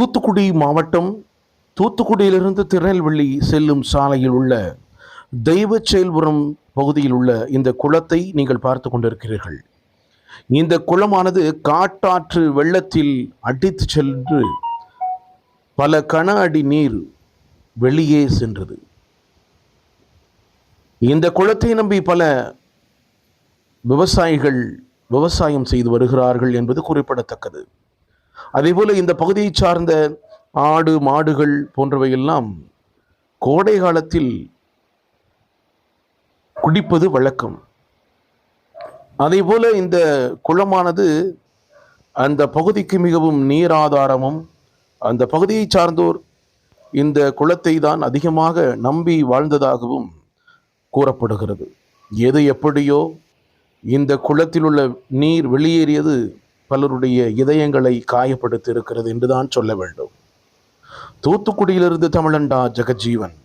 தூத்துக்குடி மாவட்டம் தூத்துக்குடியிலிருந்து திருநெல்வேலி செல்லும் சாலையில் உள்ள தெய்வ செயல்புரம் பகுதியில் உள்ள இந்த குளத்தை நீங்கள் பார்த்து கொண்டிருக்கிறீர்கள். இந்த குளமானது காட்டாற்று வெள்ளத்தில் அடித்து சென்று பல கன அடி நீர் வெளியே சென்றது. இந்த குளத்தை நம்பி பல விவசாயிகள் விவசாயம் செய்து வருகிறார்கள் என்பது குறிப்பிடத்தக்கது. அதேபோல் இந்த பகுதியை சார்ந்த ஆடு மாடுகள் போன்றவையெல்லாம் கோடை காலத்தில் குடிப்பது வழக்கம். அதேபோல இந்த குளமானது அந்த பகுதிக்கு மிகவும் நீராதாரமும் அந்த பகுதியை சார்ந்தோர் இந்த குளத்தை தான் அதிகமாக நம்பி வாழ்ந்ததாகவும் கூறப்படுகிறது. எது எப்படியோ இந்த குளத்தில் உள்ள நீர் வெளியேறியது பலருடைய இதயங்களை காயப்படுத்தி இருக்கிறது என்றுதான் சொல்ல வேண்டும். தூத்துக்குடியிலிருந்து தமிழண்டா ஜெகஜீவன்.